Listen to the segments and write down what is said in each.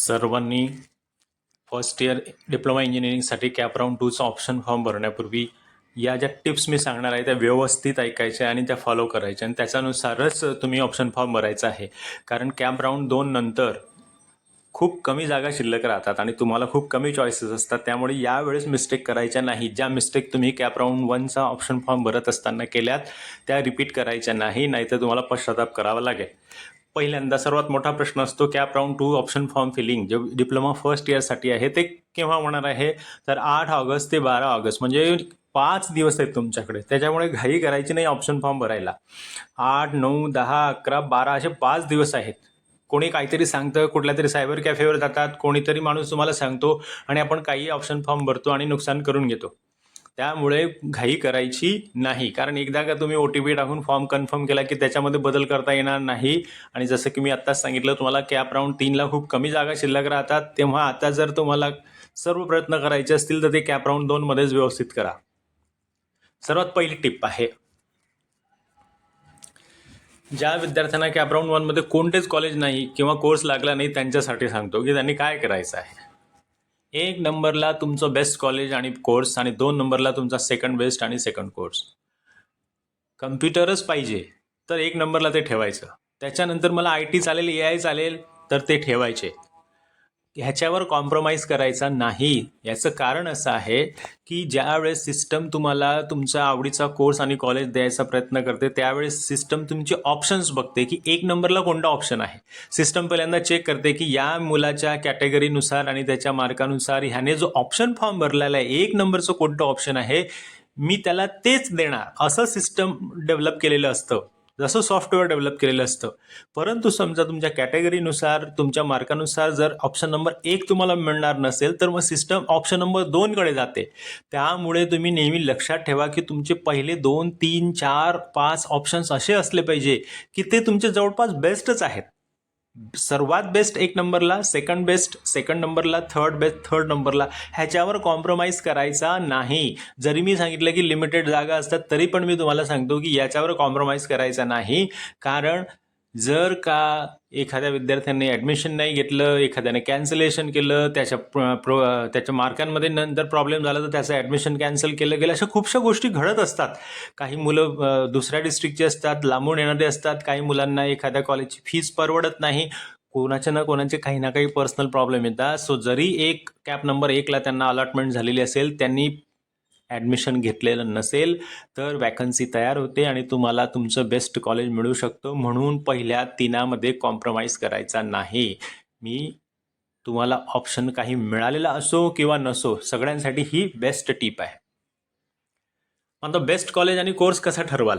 सर्वांनी first year diploma इंजिनिअरिंगसाठी CAP round टूचा ऑप्शन फॉर्म भरण्यापूर्वी या ज्या टिप्स मी सांगणार आहे त्या व्यवस्थित ऐकायच्या आणि त्या फॉलो करायच्या. आणि त्याच्यानुसारच तुम्ही ऑप्शन फॉर्म भरायचा आहे. कारण कॅप राऊंड दोन नंतर खूप कमी जागा शिल्लक राहतात आणि तुम्हाला खूप कमी चॉईसेस असतात. त्यामुळे यावेळेस मिस्टेक करायच्या नाही. ज्या मिस्टेक तुम्ही कॅप राऊंड वनचा ऑप्शन फॉर्म भरत असताना केल्यात त्या रिपीट करायच्या नाही. नाहीतर तुम्हाला पश्चाताप करावा लागेल. पहिल्यांदा सर्वात मोठा प्रश्न असतो CAP round two option form filling जे डिप्लोमा फर्स्ट इयरसाठी आहे ते केव्हा होणार आहे? तर आठ ऑगस्ट ते बारा ऑगस्ट म्हणजे पाच दिवस आहेत तुमच्याकडे. त्याच्यामुळे घाई करायची नाही ऑप्शन फॉर्म भरायला. आठ नऊ दहा अकरा बारा असे पाच दिवस आहेत. कोणी काहीतरी सांगतं कुठल्या तरी सायबर कॅफेवर जातात कोणीतरी माणूस तुम्हाला सांगतो आणि आपण काही ऑप्शन फॉर्म भरतो आणि नुकसान करून घेतो. त्यामुळे घाई करायची नाही. कारण एकदा का तुम्ही ओ टी पी टाकून फॉर्म कन्फर्म केला की त्याच्यामध्ये बदल करता येणार नाही. आणि जसं की मी आत्ताच सांगितलं तुम्हाला कॅप राऊंड तीनला खूप कमी जागा शिल्लक राहतात. तेव्हा आता जर तुम्हाला सर्व प्रयत्न करायचे असतील तर ते कॅप राऊंड दोनमध्येच व्यवस्थित करा. सर्वात पहिली टिप आहे. ज्या विद्यार्थ्यांना कॅप राऊंड वनमध्ये कोणतेच कॉलेज नाही किंवा कोर्स लागला नाही त्यांच्यासाठी सांगतो की त्यांनी काय करायचं आहे. एक नंबरला तुमचं बेस्ट कॉलेज आणि कोर्स आणि दोन नंबरला तुमचा सेकंड बेस्ट आणि सेकंड कोर्स कम्प्युटरच पाहिजे तर एक नंबरला ते ठेवायचं. त्याच्यानंतर मला आय टी चालेल ए आय चालेल तर ते ठेवायचे. ह्याच्यावर कॉम्प्रोमाइज करायचा नाही. याचं कारण असं आहे की ज्यावेळेस सिस्टम तुम्हाला तुमचा आवडीचा कोर्स आणि कॉलेज द्यायचा प्रयत्न करते त्यावेळेस सिस्टम तुमचे ऑप्शन्स बघते की एक नंबरला कोणता ऑप्शन आहे. सिस्टम पहिल्यांदा चेक करते की या मुलाच्या कॅटेगरीनुसार आणि त्याच्या मार्कानुसार ह्याने जो ऑप्शन फॉर्म भरलेला आहे एक नंबरचं कोणतं ऑप्शन आहे मी त्याला तेच देणार. असं सिस्टम डेव्हलप केलेलं असतं. जसं सॉफ्टवेअर डेव्हलप केलेलं असतं. परंतु समजा तुमच्या कॅटेगरीनुसार तुमच्या मार्कानुसार जर ऑप्शन नंबर एक तुम्हाला मिळणार नसेल तर मग सिस्टम ऑप्शन नंबर दोनकडे जाते. त्यामुळे तुम्ही नेहमी लक्षात ठेवा की तुमचे पहिले दोन तीन चार पाच ऑप्शन्स असे असले पाहिजे की ते तुमचे जवळपास बेस्टच आहेत. सर्वात बेस्ट एक नंबरला सेकंड बेस्ट सेकंड नंबरला थर्ड बेस्ट थर्ड नंबरला ह्याच्यावर कॉम्प्रोमाइज करायचा नाही. जरी मी सांगितलं की लिमिटेड जागा असतात तरी पण मी तुम्हाला सांगतो की याच्यावर कॉम्प्रोमाइज करायचा नाही. कारण जर का एखाद्या विद्यार्थ्यांनी ॲडमिशन नाही घेतलं एखाद्याने कॅन्सलेशन केलं त्याच्या प्र प्रो त्याच्या मार्कांमध्ये नंतर प्रॉब्लेम झाला तर त्याचं ॲडमिशन कॅन्सल केलं गेलं अशा खूपशा गोष्टी घडत असतात. काही मुलं दुसऱ्या डिस्ट्रिक्टचे असतात लांबून येणारे असतात. काही मुलांना एखाद्या कॉलेजची फीज परवडत नाही. कोणाच्या ना कोणाचे काही ना काही पर्सनल प्रॉब्लेम येतात. सो जरी एक कॅप नंबर एकला त्यांना अलॉटमेंट झालेली असेल त्यांनी ॲडमिशन घेतलेलं नसेल तर वॅकन्सी तयार होते आणि तुम्हाला तुमचं बेस्ट कॉलेज मिळू शकतं. म्हणून पहिल्या तिनामध्ये कॉम्प्रोमाइज करायचा नाही. मी तुम्हाला ऑप्शन काही मिळालेला असो किंवा नसो सगळ्यांसाठी ही बेस्ट टीप आहे. आता बेस्ट कॉलेज आणि कोर्स कसा ठरवाल?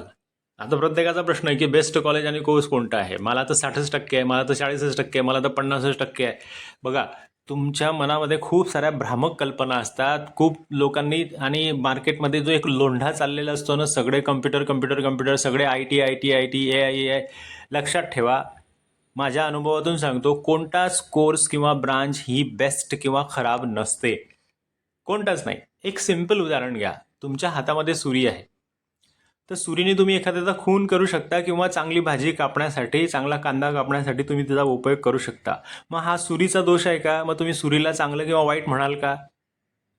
आता प्रत्येकाचा प्रश्न आहे की बेस्ट कॉलेज आणि कोर्स कोणता आहे? मला तर साठच टक्के आहे मला तर चाळीसच टक्के आहे मला तर पन्नासच टक्के आहे. बघा तुमच्या मनामध्ये खूप साऱ्या भ्रामक कल्पना असतात. खूप लोकांनी आणि मार्केटमध्ये जो एक लोंढा चाललेला असतो ना सगळे कम्प्युटर कम्प्युटर कम्प्युटर सगळे I T I T I T A I A I लक्षात ठेवा. माझ्या अनुभवातून सांगतो कोणताच कोर्स किंवा ब्रांच ही बेस्ट किंवा खराब नसते. कोणताच नाही. एक सिंपल उदाहरण घ्या. तुमच्या हातामध्ये सुरी आहे. तर सुरीने तुम्ही एखाद्याचा खून करू शकता किंवा चांगली भाजी कापण्यासाठी चांगला कांदा कापण्यासाठी तुम्ही त्याचा उपयोग करू शकता. मग हा सुरीचा दोष आहे का? मग तुम्ही सुरीला चांगलं किंवा वाईट म्हणाल का?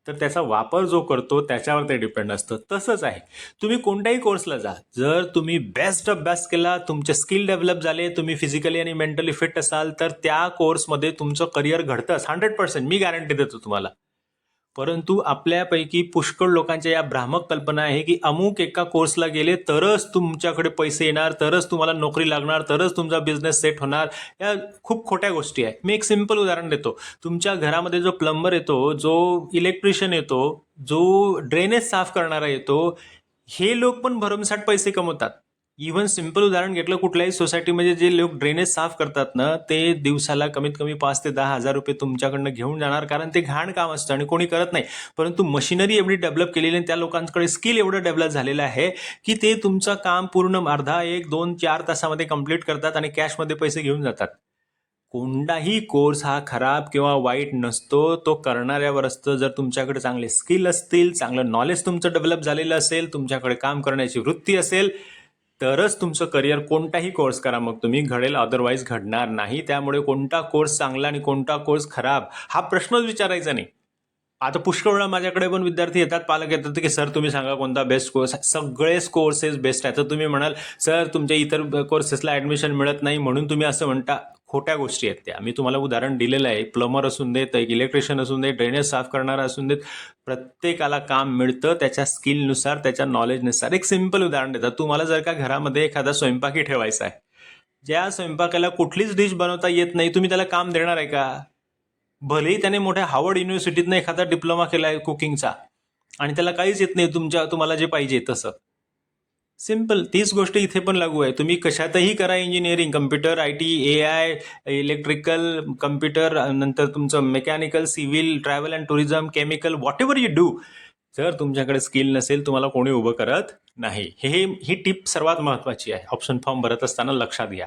तर त्याचा वापर जो करतो त्याच्यावर ते डिपेंड असतं. तसंच आहे. तुम्ही कोणत्याही कोर्सला जा. जर तुम्ही बेस्ट अभ्यास केला तुमचे स्किल डेव्हलप झाले तुम्ही फिजिकली आणि मेंटली फिट असाल तर त्या कोर्समध्ये तुमचं करिअर घडतंच. हंड्रेड पर्सेंट मी गॅरंटी देतो तुम्हाला. परंतु आपल्यापैकी पुष्कळ लोकांच्या या भ्रामक कल्पना आहे की अमुक एका कोर्सला गेले तरच तुमच्याकडे पैसे येणार तरच तुम्हाला नोकरी लागणार तरच तुमचा बिझनेस सेट होणार. या खूप खोट्या गोष्टी आहे मी एक सिंपल उदाहरण देतो. तुमच्या घरामध्ये जो प्लंबर येतो जो इलेक्ट्रिशियन येतो जो ड्रेनेज साफ करणारा येतो हे लोक पण भरमसाठ पैसे कमवतात. इव्हन सिंपल उदाहरण घेतलं कुठल्याही सोसायटीमध्ये जे लोक ड्रेनेज साफ करतात ना ते दिवसाला कमीत कमी पाच ते दहा हजार रुपये तुमच्याकडनं घेऊन जाणार कारण ते घाण काम असतं आणि कोणी करत नाही. परंतु मशिनरी एवढी डेव्हलप केलेली आणि त्या लोकांकडे स्किल एवढं डेव्हलप झालेलं आहे की ते तुमचं काम पूर्ण अर्धा एक दोन चार तासामध्ये कंप्लीट करतात आणि कॅशमध्ये पैसे घेऊन जातात. कोणताही कोर्स हा खराब किंवा वाईट नसतो तो करणाऱ्यावर असतं. जर तुमच्याकडे चांगले स्किल असतील चांगलं नॉलेज तुमचं डेव्हलप झालेलं असेल तुमच्याकडे काम करण्याची वृत्ती असेल तरच तुमचं करिअर कोणताही कोर्स करा. मग तुम्ही घडेल अदरवाईज घडणार नाही. त्यामुळे कोणता कोर्स चांगला आणि कोणता कोर्स खराब हा प्रश्नच विचारायचा नाही. आता पुष्कळ वेळा माझ्याकडे पण विद्यार्थी येतात पालक येतात की सर तुम्ही सांगा कोणता बेस्ट कोर्स सगळेच कोर्सेस बेस्ट आहे तर तुम्ही म्हणाल सर तुमच्या इतर कोर्सेसला ॲडमिशन मिळत नाही. म्हणून तुम्ही असं म्हणता. खोट्या गोष्टी आहेत त्या. मी तुम्हाला उदाहरण दिलेलं आहे. प्लमर असून देत एक इलेक्ट्रिशियन असून देत ड्रेनेज साफ करणारा असून देत प्रत्येकाला काम मिळतं त्याच्या स्किलनुसार त्याच्या नॉलेजनुसार एक सिंपल उदाहरण देतात. तुम्हाला जर का घरामध्ये एखादा स्वयंपाकी ठेवायचा आहे. ज्या स्वयंपाकाला कुठलीच डिश बनवता येत नाही तुम्ही त्याला काम देणार आहे का? भलेही त्याने मोठ्या हार्वर्ड युनिव्हर्सिटीतनं एखादा डिप्लोमा केला आहे कुकिंगचा आणि त्याला काहीच येत नाही. तुमच्या तुम्हाला जे पाहिजे तसं. सिंपल तीच गोष्ट इथे पण लागू आहे. तुम्ही कशातही करा engineering computer I T A I electrical computer नंतर तुमचं mechanical civil travel and tourism chemical whatever you do जर तुमच्याकडे स्किल नसेल तुम्हाला कोणी उभं करत नाही. हे ही टिप सर्वात महत्त्वाची आहे. ऑप्शन फॉर्म भरत असताना लक्षात घ्या.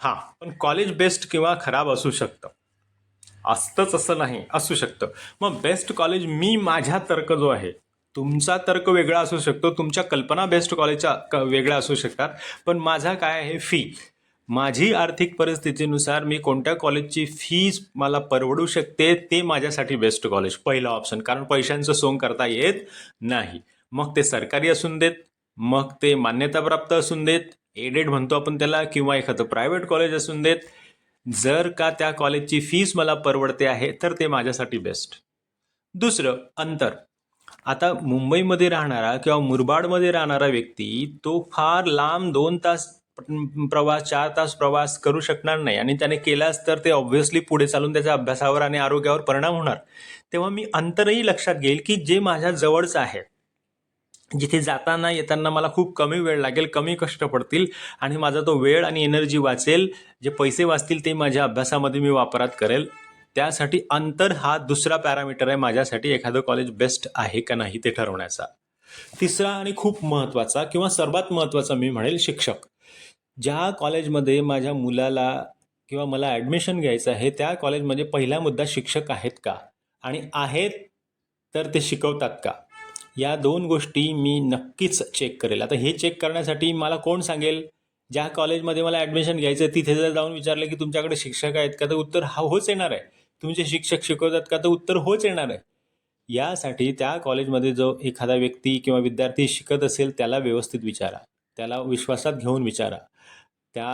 हां पण कॉलेज बेस्ट किंवा खराब असू शकतं. असतंच असं नाही असू शकतं. मग बेस्ट कॉलेज मी माझ्या तर्क जो आहे तुमचा तर्क वेगळा असू शकतो तुमच्या कल्पना बेस्ट कॉलेजच्या क वेगळ्या असू शकतात. पण माझा काय आहे फी माझी आर्थिक परिस्थितीनुसार मी कोणत्या कॉलेजची फीज मला परवडू शकते ते माझ्यासाठी बेस्ट कॉलेज पहिलं ऑप्शन कारण पैशांचं सोंग करता येत नाही. मग ते सरकारी असून देत मग ते मान्यताप्राप्त असून देत एडेड म्हणतो आपण त्याला किंवा एखादं प्रायव्हेट कॉलेज असून देत जर का त्या कॉलेजची फीज मला परवडते आहे तर ते माझ्यासाठी बेस्ट दुसरं अंतर. आता मुंबईमध्ये राहणारा किंवा मुरबाडमध्ये राहणारा व्यक्ती तो फार लांब दोन तास प्रवास चार तास प्रवास करू शकणार नाही आणि त्याने केलाच तर ते ऑब्व्हियसली पुढे चालून त्याच्या अभ्यासावर आणि आरोग्यावर परिणाम होणार. तेव्हा मी अंतरही लक्षात घेईल की जे माझ्या जवळचं आहे जिथे जाताना येताना मला खूप कमी वेळ लागेल कमी कष्ट पडतील आणि माझा तो वेळ आणि एनर्जी वाचेल जे पैसे वाचतील ते माझ्या अभ्यासामध्ये मी वापरात करेल. त्यासाठी अंतर हा दुसरा पॅरामीटर आहे माझ्यासाठी एखादं कॉलेज बेस्ट आहे का नाही ते ठरवण्याचा. तिसरा आणि खूप महत्त्वाचा किंवा सर्वात महत्त्वाचा मी म्हणेल शिक्षक. ज्या कॉलेजमध्ये माझ्या मुलाला किंवा मला ॲडमिशन घ्यायचं आहे त्या कॉलेजमध्ये पहिला मुद्दा शिक्षक आहेत का? आणि आहेत तर ते शिकवतात का? या दोन गोष्टी मी नक्कीच चेक करेल. आता हे चेक करण्यासाठी मला कोण सांगेल? ज्या कॉलेजमध्ये मला ॲडमिशन घ्यायचं आहे तिथे जर जाऊन विचारलं की तुमच्याकडे शिक्षक आहेत का तर उत्तर हा होच येणार आहे. तुमचे शिक्षक शिकवतात का तर उत्तर होच येणार आहे. यासाठी त्या कॉलेजमध्ये जो एखादा व्यक्ती किंवा विद्यार्थी शिकत असेल त्याला व्यवस्थित विचारा. त्याला विश्वासात घेऊन विचारा. त्या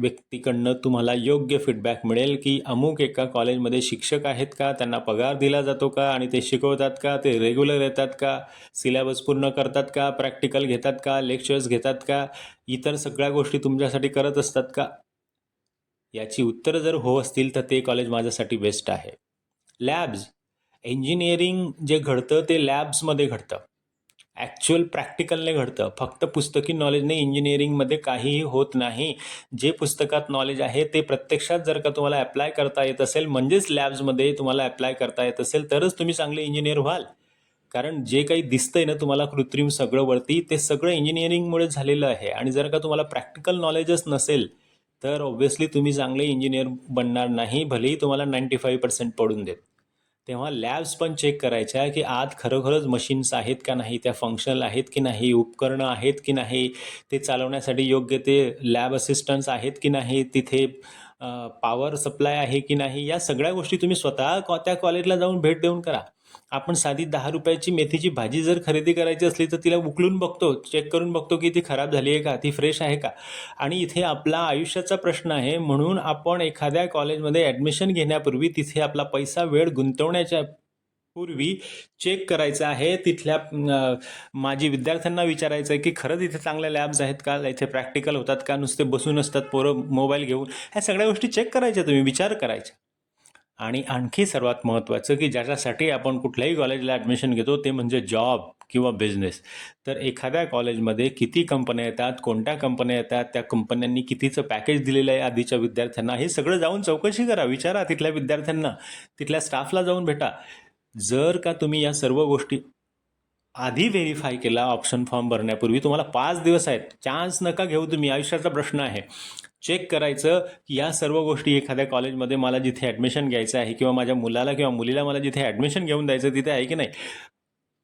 व्यक्तीकडनं तुम्हाला योग्य फीडबॅक मिळेल की अमुक एका कॉलेजमध्ये शिक्षक आहेत का त्यांना पगार दिला जातो का आणि ते शिकवतात का ते रेग्युलर येतात का सिलेबस पूर्ण करतात का प्रॅक्टिकल घेतात का लेक्चर्स घेतात का इतर सगळ्या गोष्टी तुमच्यासाठी करत असतात का? याची उत्तरं जर हो असतील तर ते कॉलेज माझ्यासाठी बेस्ट आहे. लॅब्स इंजिनिअरिंग जे घडतं ते लॅब्समध्ये घडतं. ॲक्च्युअल प्रॅक्टिकलने घडतं. फक्त पुस्तकी नॉलेजने इंजिनिअरिंगमध्ये काहीही होत नाही. जे पुस्तकात नॉलेज आहे ते प्रत्यक्षात जर का तुम्हाला ॲप्लाय करता येत असेल म्हणजेच लॅब्समध्ये तुम्हाला ॲप्लाय करता येत असेल तरच तुम्ही चांगले इंजिनियर व्हाल. कारण जे काही दिसतंय ना तुम्हाला कृत्रिम सगळं वरती ते सगळं इंजिनिअरिंगमुळे झालेलं आहे. आणि जर का तुम्हाला प्रॅक्टिकल नॉलेजच नसेल तर ऑब्व्हियसली तुम्ही चांगले इंजिनियर बनणार नाही भलेही तुम्हाला नाईंटी फाईव्ह पर्सेंट पडून देत. तेव्हा लॅब्स पण चेक करायच्या की आत खरोखरच मशीन्स आहेत का नाही त्या फंक्शनल आहेत की नाही उपकरणं आहेत की नाही ते चालवण्यासाठी योग्य ते लॅब असिस्टंट्स आहेत की नाही तिथे पॉवर सप्लाय आहे की नाही या सगळ्या गोष्टी तुम्ही स्वतः कॉ- त्या कॉलेजला जाऊन भेट देऊन करा. आपण साधी दहा रुपयाची मेथीची भाजी जर खरेदी करायची असली तर तिला उकलून बघतो चेक करून बघतो की ती खराब झाली आहे का ती फ्रेश आहे का? आणि इथे आपला आयुष्याचा प्रश्न आहे म्हणून आपण एखाद्या कॉलेजमध्ये ॲडमिशन घेण्यापूर्वी तिथे आपला पैसा वेळ गुंतवण्याच्या पूर्वी चेक करायचं आहे. तिथल्या माझी विद्यार्थ्यांना विचारायचं आहे की खरंच इथे चांगल्या लॅब्स आहेत का? इथे प्रॅक्टिकल होतात का? नुसते बसून असतात पोरं मोबाईल घेऊन. ह्या सगळ्या गोष्टी चेक करायच्या तुम्ही विचार करायच्या आणि आणखी सर्वात महत्त्वाचं की ज्याच्यासाठी आपण कुठल्याही कॉलेजला ॲडमिशन घेतो ते म्हणजे जॉब किंवा बिझनेस तर एखाद्या कॉलेजमध्ये किती कंपन्या येतात कोणत्या कंपन्या येतात त्या कंपन्यांनी कितीचं पॅकेज दिलेलं आहे आधीच्या विद्यार्थ्यांना हे सगळं जाऊन चौकशी करा विचारा तिथल्या विद्यार्थ्यांना. तिथल्या स्टाफला जाऊन भेटा. जर का तुम्ही या सर्व गोष्टी आधी व्हेरीफाय केला ऑप्शन फॉर्म भरण्यापूर्वी तुम्हाला पाच दिवस आहेत. चान्स नका घेऊ तुम्ही आयुष्याचा प्रश्न आहे. चेक करायचं की या सर्व गोष्टी एखाद्या कॉलेजमध्ये मला जिथे ॲडमिशन घ्यायचं आहे किंवा माझ्या मुलाला किंवा मुलीला मला जिथे ॲडमिशन घेऊन द्यायचं तिथे आहे की नाही?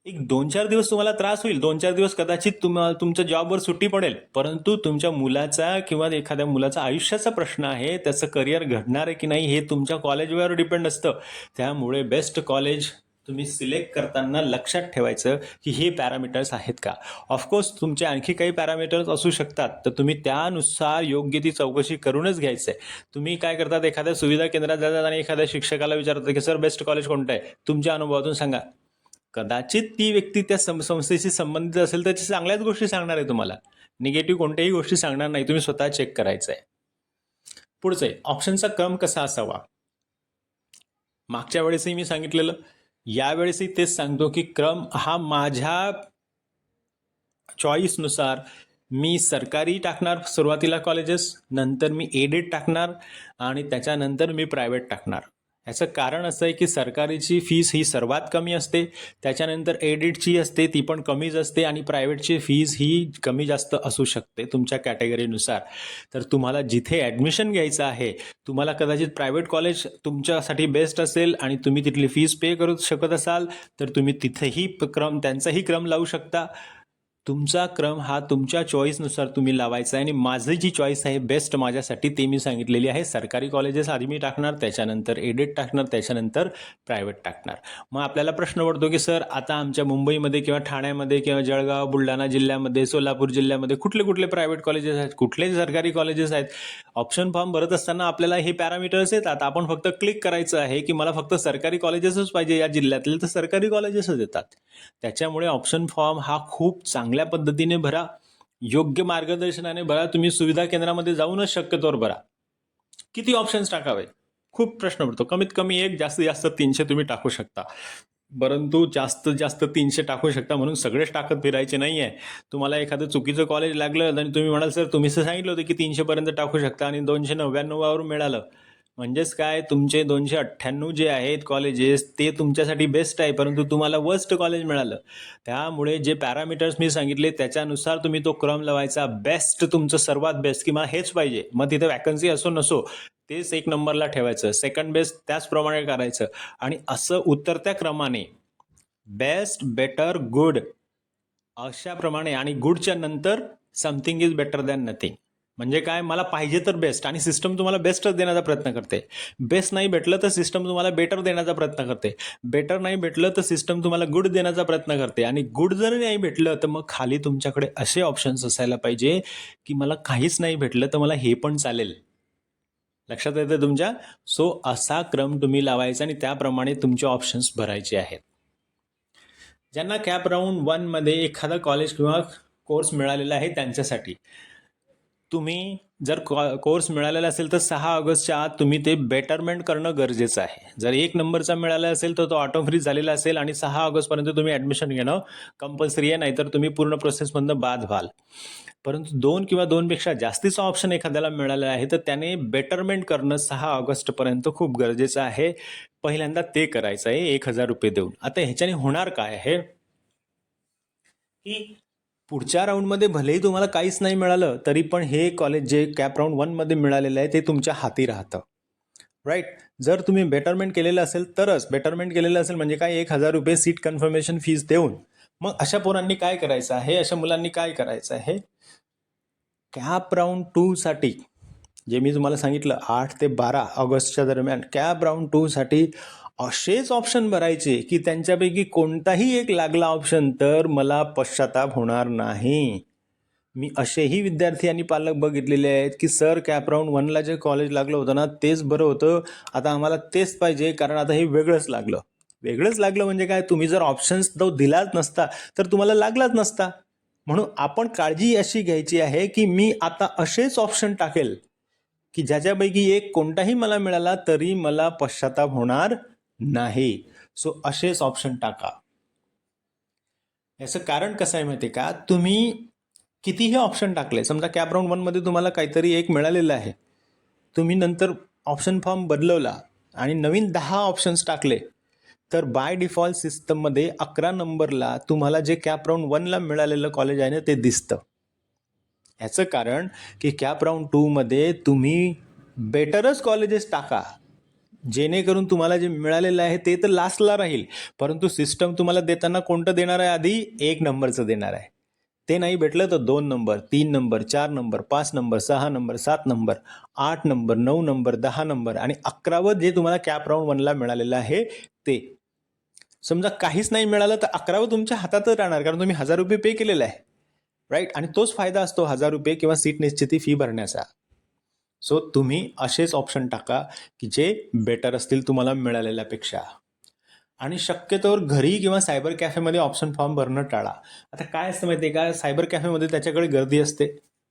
एक दोन चार दिवस तुम्हाला त्रास होईल. दोन चार दिवस कदाचित तुम्हाला तुमच्या जॉबवर सुट्टी पडेल. परंतु तुमच्या मुलाचा किंवा एखाद्या मुलाचा आयुष्याचा प्रश्न आहे त्याचं करिअर घडणार आहे की नाही हे तुमच्या कॉलेजवर डिपेंड असतं. त्यामुळे बेस्ट कॉलेज तुम्ही सिलेक्ट करताना लक्षात ठेवायचं की हे पॅरामीटर्स आहेत का? ऑफकोर्स तुमचे आणखी काही पॅरामीटर्स असू शकतात तर तुम्ही त्यानुसार योग्य ती चौकशी करूनच घ्यायचं आहे. तुम्ही काय करतात एखाद्या सुविधा केंद्रात जातात आणि एखाद्या शिक्षकाला विचारतात की सर बेस्ट कॉलेज कोणतं आहे? तुमच्या अनुभवातून सांगा. कदाचित ती व्यक्ती त्या सं संस्थेशी संबंधित असेल तर ती चांगल्याच गोष्टी सांगणार आहे तुम्हाला. निगेटिव्ह कोणत्याही गोष्टी सांगणार नाही तुम्ही स्वतः चेक करायचं आहे. पुढचं आहे ऑप्शनचा क्रम कसा असावा? मागच्या वेळेसही मी सांगितलेलं यावेळेसही तेच सांगतो की क्रम हा माझ्या चॉईसनुसार मी सरकारी टाकणार सुरुवातीला कॉलेजेस नंतर मी एडेड टाकणार आणि त्याच्यानंतर मी प्रायव्हेट टाकणार. याचं कारण असं आहे की सरकारीची फीस ही सर्वात कमी असते. त्याच्यानंतर एडिटची असते ती पण कमीच असते आणि प्रायव्हेटची फीज ही कमी जास्त असू शकते तुमच्या कॅटेगरीनुसार तर तुम्हाला जिथे ॲडमिशन घ्यायचं आहे तुम्हाला कदाचित प्रायव्हेट कॉलेज तुमच्यासाठी बेस्ट असेल आणि तुम्ही तिथली फीज पे करू शकत असाल तर तुम्ही तिथेही क्रम त्यांचाही क्रम लावू शकता. तुमचा क्रम हा तुमच्या चॉईसनुसार तुम्ही लावायचा आहे आणि माझी जी चॉईस आहे बेस्ट माझ्यासाठी ते मी सांगितलेली आहे. सरकारी कॉलेजेस आधी मी टाकणार त्याच्यानंतर एडेड टाकणार त्याच्यानंतर प्रायव्हेट टाकणार. मग आपल्याला प्रश्न पडतो की सर आता आमच्या मुंबईमध्ये किंवा ठाण्यामध्ये किंवा जळगाव बुलढाणा जिल्ह्यामध्ये सोलापूर जिल्ह्यामध्ये कुठले कुठले प्रायव्हेट कॉलेजेस आहेत? कुठले सरकारी कॉलेजेस आहेत? ऑप्शन फॉर्म भरत असताना आपल्याला हे पॅरामीटर्स येतात. आपण फक्त क्लिक करायचं आहे की मला फक्त सरकारी कॉलेजेसच पाहिजे या जिल्ह्यातले तर सरकारी कॉलेजेसच येतात. त्याच्यामुळे ऑप्शन फॉर्म हा खूप चांगला चांगल्या पद्धतीने भरा योग्य मार्गदर्शनाने भरा तुम्ही सुविधा केंद्रामध्ये जाऊनच शक्यतोवर भरा. किती ऑप्शन्स टाकावे? खूप प्रश्न पडतो. कमीत कमी एक जास्तीत जास्त तीनशे तुम्ही टाकू शकता. परंतु जास्त जास्त तीनशे टाकू शकता म्हणून सगळेच टाकत फिरायचे नाही आहे तुम्हाला एखादं चुकीचं कॉलेज लागलं आणि तुम्ही म्हणाल सर तुम्ही सांगितलं होतं की तीनशेपर्यंत टाकू शकता आणि दोनशे नव्याण्णवावर मिळालं. म्हणजेच काय तुमचे दोनशे अठ्ठ्याण्णव जे आहेत कॉलेजेस ते तुमच्यासाठी बेस्ट आहे परंतु तुम्हाला वर्स्ट कॉलेज मिळालं. त्यामुळे जे पॅरामीटर्स मी सांगितले त्याच्यानुसार तुम्ही तो क्रम लावायचा. बेस्ट तुमचं सर्वात बेस्ट किंवा हेच पाहिजे. मग तिथे वॅकन्सी असो नसो तेच एक नंबरला ठेवायचं. सेकंड बेस्ट त्याचप्रमाणे करायचं. आणि असं उतरत्या क्रमाने. बेस्ट बेटर गुड अशाप्रमाणे आणि गुडच्या नंतर something is better than nothing म्हणजे काय मला पाहिजे तर बेस्ट आणि सिस्टम तुम्हाला बेस्टच देण्याचा प्रयत्न करते. बेस्ट नाही भेटलं तर सिस्टम तुम्हाला बेटर देण्याचा प्रयत्न करते. बेटर नाही भेटलं तर सिस्टम तुम्हाला गुड देण्याचा प्रयत्न करते. आणि गुड जर नाही भेटलं तर मग खाली तुमच्याकडे असे ऑप्शन्स असायला पाहिजे की मला काहीच नाही भेटलं तर मला हे पण चालेल. लक्षात येतं तुमच्या? सो असा क्रम तुम्ही लावायचा आणि त्याप्रमाणे तुमचे ऑप्शन्स भरायचे आहेत. ज्यांना कॅप राऊंड वनमध्ये एखादा कॉलेज किंवा कोर्स मिळालेला आहे त्यांच्यासाठी. तुम्ही जर कोर्स मिळालेला असेल तर सहा ऑगस्टच्या आत तुम्ही ते बेटरमेंट करणं गरजेचं आहे. जर एक नंबरचा मिळाला असेल तर तो ऑटो फ्री झालेला असेल आणि सहा ऑगस्टपर्यंत तुम्ही ॲडमिशन घेणं कंपल्सरी आहे नाहीतर तुम्ही पूर्ण प्रोसेसमधनं बाद व्हाल. परंतु दोन किंवा दोनपेक्षा जास्तीचा ऑप्शन एखाद्याला मिळाला आहे तर त्याने बेटरमेंट करणं सहा ऑगस्टपर्यंत खूप गरजेचं आहे. पहिल्यांदा ते करायचं आहे एक हजार रुपये देऊन. आता ह्याच्याने होणार काय आहे? की पुढच्या राऊंडमध्ये भलेही तुम्हाला काहीच नाही मिळालं तरी पण हे कॉलेज जे कॅप राऊंड वनमध्ये मिळालेलं आहे ते तुमच्या हाती राहतं. राईट जर तुम्ही बेटरमेंट केलेलं असेल तरच बेटरमेंट केलेलं असेल म्हणजे काय? एक हजार रुपये सीट कन्फर्मेशन फीज देऊन. मग अशा पोरांनी काय करायचं आहे? अशा मुलांनी काय करायचं आहे? कॅप राऊंड टूसाठी जे मी तुम्हाला सांगितलं आठ ते बारा ऑगस्टच्या दरम्यान कॅप राऊंड टूसाठी असेच ऑप्शन भरायचे की त्यांच्यापैकी कोणताही एक लागला ऑप्शन तर मला पश्चाताप होणार नाही. मी असेही विद्यार्थी आणि पालक बघितलेले आहेत की सर कॅप राऊंड वनला जे कॉलेज लागलं होतं ना तेच बरं होतं. आता आम्हाला तेच पाहिजे कारण आता हे वेगळंच लागलं. वेगळंच लागलं म्हणजे काय? तुम्ही जर ऑप्शन्स तो दिलाच नसता तर तुम्हाला लागलाच नसता. म्हणून आपण काळजी अशी घ्यायची आहे की मी आता असेच ऑप्शन टाकेल की ज्याच्यापैकी एक कोणताही मला मिळाला तरी मला पश्चाताप होणार नाही. सो असेच ऑप्शन टाका. याचं कारण कसं आहे माहिती आहे का? तुम्ही कितीही ऑप्शन टाकले समजा कॅप राऊंड वनमध्ये तुम्हाला काहीतरी एक मिळालेलं आहे. तुम्ही नंतर ऑप्शन फॉर्म बदलवला आणि नवीन दहा ऑप्शन्स टाकले तर बाय डिफॉल्ट सिस्टममध्ये अकरा नंबरला तुम्हाला जे कॅप राऊंड वनला मिळालेलं कॉलेज आहे ना ते दिसतं. याचं कारण की कॅप राऊंड टूमध्ये तुम्ही बेटरच कॉलेजेस टाका. जेणेकरून तुम्हाला जे मिळालेलं आहे ते तर लास्टला राहील. परंतु सिस्टम तुम्हाला देताना कोणतं देणार आहे आधी? एक नंबरचं देणार आहे. ते नाही भेटलं तर दोन नंबर तीन नंबर चार नंबर पाच नंबर सहा नंबर सात नंबर आठ नंबर नऊ नंबर दहा नंबर आणि अकरावं जे तुम्हाला कॅप राऊंड वनला मिळालेलं आहे ते. समजा काहीच नाही मिळालं तर अकरावं तुमच्या हातातच राहणार कारण तुम्ही हजार रुपये पे केलेलं आहे. राईट आणि तोच फायदा असतो हजार रुपये किंवा सीट निश्चिती फी भरण्याचा. सो तुम्ही असेच ऑप्शन टाका की जे बेटर असतील तुम्हाला मिळालेल्यापेक्षा. आणि शक्यतोवर घरी किंवा सायबर कॅफेमध्ये ऑप्शन फॉर्म भरणं टाळा. आता काय असतं माहिती आहे का सायबर कॅफेमध्ये त्याच्याकडे गर्दी असते.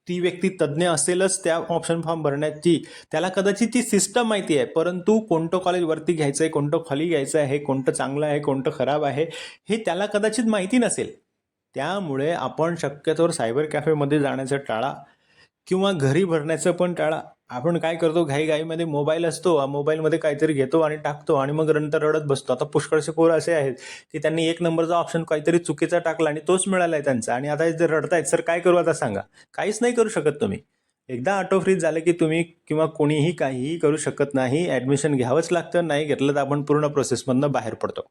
ती व्यक्ती तज्ज्ञ असेलच त्या ऑप्शन फॉर्म भरण्याची. त्याला कदाचित ती सिस्टम माहिती आहे परंतु कोणतं कॉलेज वरती घ्यायचं आहे कोणतं खाली घ्यायचं आहे कोणतं चांगलं आहे कोणतं खराब आहे हे त्याला कदाचित माहिती नसेल. त्यामुळे आपण शक्यतोवर सायबर कॅफेमध्ये जाण्याचं टाळा. किंवा घरी भरण्याचं पण टाळा. आपण काय करतो घाईघाईमध्ये मोबाईल असतो मोबाईलमध्ये काहीतरी घेतो आणि टाकतो आणि मग नंतर रडत बसतो. आता पुष्कळसे पोरं असे आहेत की त्यांनी एक नंबरचा ऑप्शन काहीतरी चुकीचा टाकला आणि तोच मिळाला आहे त्यांचा. आणि आता जर रडतायत सर काय करू आता सांगा. काहीच नाही करू शकत तुम्ही. एकदा ऑटो फ्रीज झालं की तुम्ही किंवा कोणीही काहीही करू शकत नाही. ॲडमिशन घ्यावंच लागतं नाही घेतलं तर आपण पूर्ण प्रोसेसमधनं बाहेर पडतो.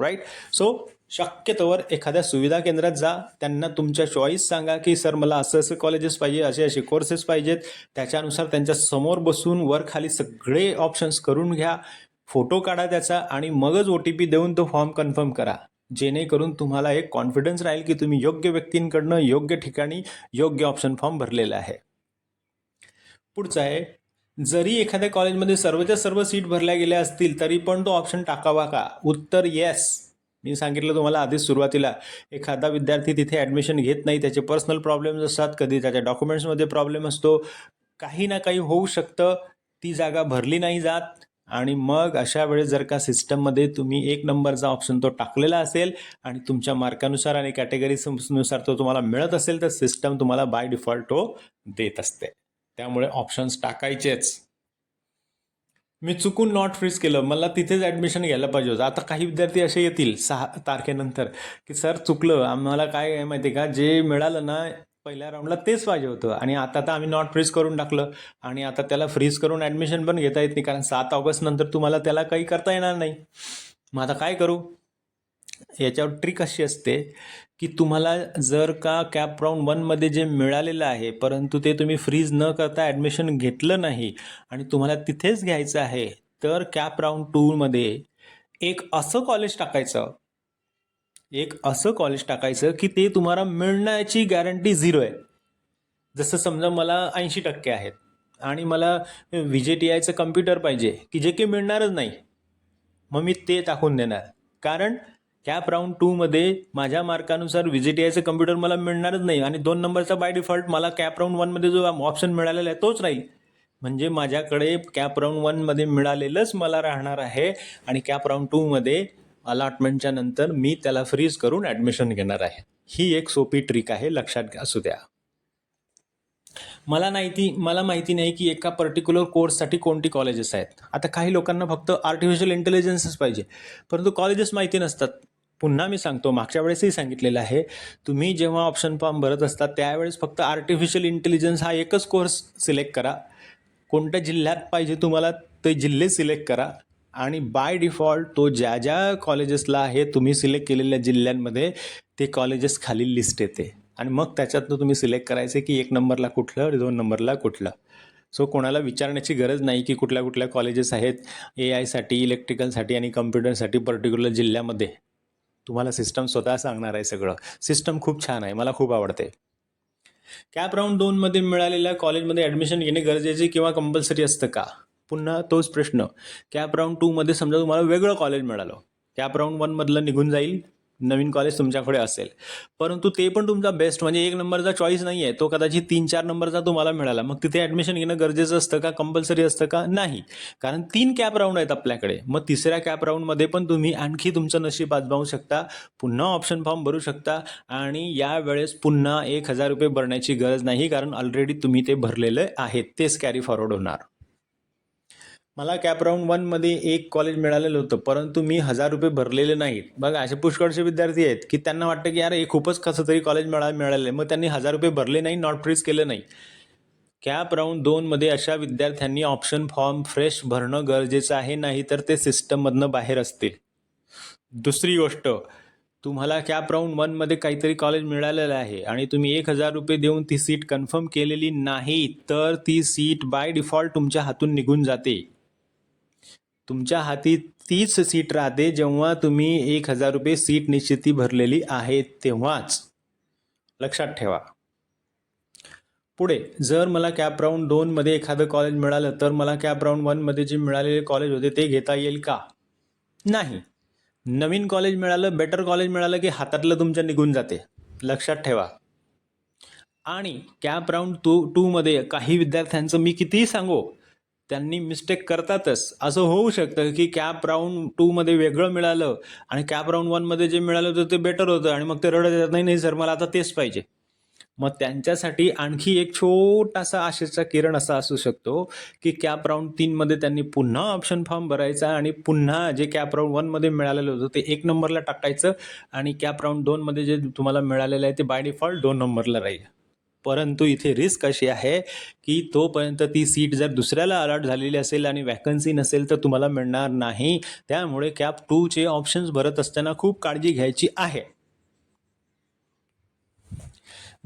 राईट सो शक्यतोवर एखाद्या सुविधा केंद्रात जा. त्यांना तुमच्या चॉईस सांगा की सर मला असं असं कॉलेजेस पाहिजे असे असे कोर्सेस पाहिजेत. त्याच्यानुसार त्यांच्यासमोर बसून वर खाली सगळे ऑप्शन्स करून घ्या. फोटो काढा त्याचा आणि मगच ओ टी पी देऊन तो फॉर्म कन्फर्म करा. जेणेकरून तुम्हाला एक कॉन्फिडन्स राहील की तुम्ही योग्य व्यक्तींकडनं योग्य ठिकाणी योग्य ऑप्शन फॉर्म भरलेला आहे. पुढचं आहे. जरी एखाद्या कॉलेजमध्ये सर्वच्या सर्व सीट भरल्या गेल्या असतील तरी पण तो ऑप्शन टाकावा का? उत्तर येस मी सांगितलं तुम्हाला आधीच सुरुवातीला एखादा विद्यार्थी तिथे ॲडमिशन घेत नाही त्याचे पर्सनल प्रॉब्लेम्स असतात कधी त्याच्या डॉक्युमेंट्समध्ये प्रॉब्लेम असतो काही ना काही होऊ शकतं ती जागा भरली नाही जात आणि मग अशा वेळेस जर का सिस्टममध्ये तुम्ही एक नंबरचा ऑप्शन तो टाकलेला असेल आणि तुमच्या मार्कानुसार आणि कॅटेगरीनुसार तो तुम्हाला मिळत असेल तर सिस्टम तुम्हाला बाय डिफॉल्ट तो देत असते. त्यामुळे ऑप्शन्स टाकायचेच. मी चुकून नॉट फ्रीज केलं. मला तिथेच ॲडमिशन घ्यायला पाहिजे होतं. आता काही विद्यार्थी असे येतील सहा तारखेनंतर की सर चुकलं. आम्हाला काय आहे माहिती आहे का? जे मिळालं ना पहिल्या राऊंडला तेच पाहिजे होतं. आणि आता तर आम्ही नॉट फ्रीज करून टाकलं. आणि आता त्याला फ्रीज करून ॲडमिशन पण घेता येत नाही. कारण सात ऑगस्ट नंतर तुम्हाला त्याला काही करता येणार नाही. मग आता काय करू? याच्यावर ट्रिक अशी असते की तुम्हाला जर का कॅप राऊंड वनमध्ये जे मिळालेलं आहे परंतु ते तुम्ही फ्रीज न करता ॲडमिशन घेतलं नाही आणि तुम्हाला तिथेच घ्यायचं आहे तर कॅप राऊंड टूमध्ये एक असं कॉलेज टाकायचं एक असं कॉलेज टाकायचं की ते तुम्हाला मिळण्याची गॅरंटी झिरो आहे. जसं समजा मला ऐंशी टक्के आहेत आणि मला व्ही जे टी आयचं कम्प्युटर पाहिजे की जे की मिळणारच नाही मग मी ते टाकून देणार. कारण कॅप राऊंड टूमध्ये माझ्या मार्कानुसार व्ही जी टी आयचं कम्प्युटर मला मिळणारच नाही. आणि दोन नंबरचा बाय डिफॉल्ट मला कॅप राऊंड वनमध्ये जो ऑप्शन मिळालेला आहे तोच राहील. म्हणजे माझ्याकडे कॅप राऊंड वनमध्ये मिळालेलंच मला राहणार आहे. आणि कॅप राऊंड टूमध्ये अलॉटमेंटच्या नंतर मी त्याला फ्रीज करून ॲडमिशन घेणार आहे. ही एक सोपी ट्रिक आहे. लक्षात असू द्या. मला माहिती मला माहिती नाही की एका पर्टिक्युलर कोर्ससाठी कोणती कॉलेजेस आहेत. आता काही लोकांना फक्त आर्टिफिशियल इंटेलिजन्सच पाहिजे. परंतु कॉलेजेस माहिती नसतात. पुन्हा मी सांगतो मागच्या वेळेसही सांगितलेलं आहे तुम्ही जेव्हा ऑप्शन फॉर्म भरत असता त्यावेळेस फक्त आर्टिफिशियल इंटेलिजन्स हा एकच कोर्स सिलेक्ट करा. कोणत्या जिल्ह्यात पाहिजे तुम्हाला ते जिल्हे सिलेक्ट करा. आणि बाय डिफॉल्ट तो ज्या ज्या कॉलेजेसला आहे तुम्ही सिलेक्ट केलेल्या जिल्ह्यांमध्ये ते कॉलेजेस खाली लिस्ट येते. आणि मग त्याच्यातनं तुम्ही सिलेक्ट करायचे की एक नंबरला कुठलं दोन नंबरला कुठलं. सो कोणाला विचारण्याची गरज नाही की कुठल्या कुठल्या कॉलेजेस आहेत ए आयसाठी इलेक्ट्रिकलसाठी आणि कम्प्युटरसाठी पर्टिक्युलर जिल्ह्यामध्ये. तुम्हाला सिस्टम स्वतः सांगणार आहे सगळं. सिस्टम खूप छान आहे मला खूप आवडते. कॅप राऊंड दोनमध्ये मिळालेल्या कॉलेजमध्ये ॲडमिशन घेणे गरजेचे किंवा कंपल्सरी असतं का? पुन्हा तोच प्रश्न. कॅप राऊंड टूमध्ये समजा तुम्हाला वेगळं कॉलेज मिळालं. कॅप राऊंड वनमधलं निघून जाईल. नवीन कॉलेज तुमच्याकडे असेल. परंतु ते पण तुमचा बेस्ट म्हणजे एक नंबरचा चॉईस नाही आहे तो कदाचित तीन चार नंबरचा तुम्हाला मिळाला. मग तिथे ॲडमिशन घेणं गरजेचं असतं का? कंपल्सरी असतं का? नाही. कारण तीन कॅप राऊंड आहेत आपल्याकडे. मग तिसऱ्या कॅप राऊंडमध्ये पण तुम्ही आणखी तुमचं नशीब आजमावू शकता. पुन्हा ऑप्शन फॉर्म भरू शकता. आणि यावेळेस पुन्हा एक हजार रुपये भरण्याची गरज नाही. कारण ऑलरेडी तुम्ही ते भरलेलं आहे तेच कॅरी फॉरवर्ड होणार. मला कॅप राऊंड वनमध्ये एक कॉलेज मिळालेलं होतं परंतु मी हजार रुपये भरलेले नाहीत. बघा असे पुष्कळचे विद्यार्थी आहेत की त्यांना वाटतं की यार हे खूपच कसं तरी कॉलेज मिळा मिळालं आहे. मग त्यांनी हजार रुपये भरले नाही नॉट फ्रीज केलं नाही. कॅप राऊंड दोनमध्ये अशा विद्यार्थ्यांनी ऑप्शन फॉर्म फ्रेश भरणं गरजेचं आहे नाही तर ते सिस्टममधनं बाहेर असतील. दुसरी गोष्ट तुम्हाला कॅप राऊंड वनमध्ये काहीतरी कॉलेज मिळालेलं आहे आणि तुम्ही एक हजार रुपये देऊन ती सीट कन्फर्म केलेली नाही तर ती सीट बाय डिफॉल्ट तुमच्या हातून निघून जाते. तुमच्या हाती तीच सीट राहते जेव्हा तुम्ही एक हजार रुपये सीट निश्चिती भरलेली आहे तेव्हाच. लक्षात ठेवा. पुढे जर मला कॅप राऊंड दोनमध्ये एखादं कॉलेज मिळालं तर मला कॅप राऊंड वनमध्ये जे मिळालेले कॉलेज होते ते घेता येईल का? नाही. नवीन कॉलेज मिळालं बेटर कॉलेज मिळालं की हातातलं तुमच्या निघून जाते. लक्षात ठेवा. आणि कॅप राऊंड टू टूमध्ये काही विद्यार्थ्यांचं मी कितीही सांगू त्यांनी मिस्टेक करतातच. असं होऊ शकतं की कॅप राऊंड टूमध्ये वेगळं मिळालं आणि कॅप राऊंड वनमध्ये जे मिळालं होतं ते बेटर होतं आणि मग ते रडत येतात नाही नाही सर मला आता तेच पाहिजे. मग त्यांच्यासाठी आणखी एक छोटासा आशेचा किरण असा असू शकतो की कॅप राऊंड तीनमध्ये त्यांनी पुन्हा ऑप्शन फॉर्म भरायचा आणि पुन्हा जे कॅप राऊंड वनमध्ये मिळालेलं होतं ते एक नंबरला टाकायचं आणि कॅप राऊंड दोनमध्ये जे तुम्हाला मिळालेलं आहे ते बाय डिफॉल्ट दोन नंबरला राहील. परंतु इथे रिस्क अशी आहे की तोपर्यंत ती सीट जर दुसऱ्याला अलॉट झालेली असेल आणि वॅकन्सी नसेल तर तुम्हाला मिळणार नाही. त्यामुळे कॅप टूचे ऑप्शन्स भरत असताना खूप काळजी घ्यायची आहे.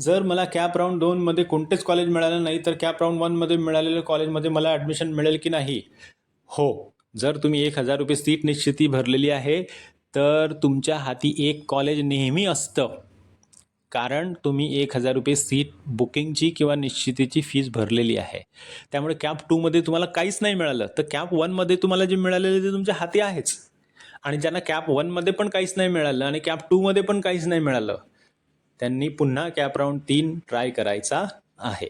जर मला कॅप राऊंड दोनमध्ये कोणतेच कॉलेज मिळालं नाही तर कॅप राऊंड वनमध्ये मिळालेल्या कॉलेजमध्ये मला ॲडमिशन मिळेल की नाही? हो. जर तुम्ही एक हजार रुपये सीट निश्चिती भरलेली आहे तर तुमच्या हाती एक कॉलेज नेहमी असतं. कारण तुम्ही एक हजार रुपये सीट बुकिंगची किंवा निश्चितीची फीज भरलेली आहे. त्यामुळे कॅप टूमध्ये तुम्हाला काहीच नाही मिळालं. तर कॅप वनमध्ये तुम्हाला जे मिळालेलं ते तुमच्या हाती आहेच. आणि ज्यांना कॅप वनमध्ये पण काहीच नाही मिळालं आणि कॅप टूमध्ये पण काहीच नाही मिळालं त्यांनी पुन्हा कॅप राऊंड तीन ट्राय करायचा आहे.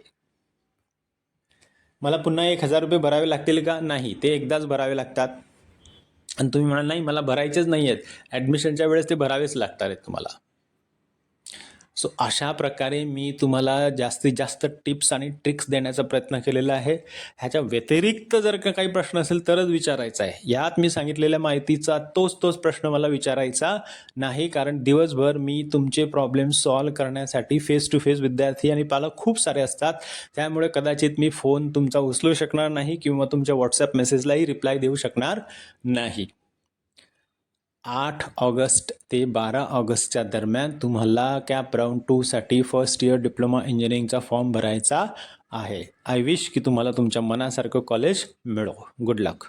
मला पुन्हा एक हजार रुपये भरावे लागतील का? नाही. ते एकदाच भरावे लागतात. आणि तुम्ही म्हणाल नाही मला भरायचेच नाही आहेत ॲडमिशनच्या वेळेस ते भरावेच लागतात आहेत तुम्हाला. सो अशा प्रकारे मी तुम्हाला जास्तीत जास्त टिप्स आणि ट्रिक्स देण्याचा प्रयत्न केलेला आहे. ह्याच्या व्यतिरिक्त जर का काही प्रश्न असेल तरच विचारायचा आहे. यात मी सांगितलेल्या माहितीचा तोच तोच प्रश्न मला विचारायचा नाही कारण दिवसभर मी तुमचे प्रॉब्लेम सॉल्व करण्यासाठी फेस टू फेस विद्यार्थी आणि पालक खूप सारे असतात. त्यामुळे कदाचित मी फोन तुमचा उचलू शकणार नाही किंवा तुमच्या व्हॉट्सॲप मेसेजलाही रिप्लाय देऊ शकणार नाही. आठ ऑगस्ट ते बारा ऑगस्टच्या दरम्यान तुम्हाला कॅप राऊंड टूसाठी फर्स्ट इयर डिप्लोमा इंजिनिअरिंगचा फॉर्म भरायचा आहे. आय विश की तुम्हाला तुमच्या मनासारखं कॉलेज मिळो. गुड लक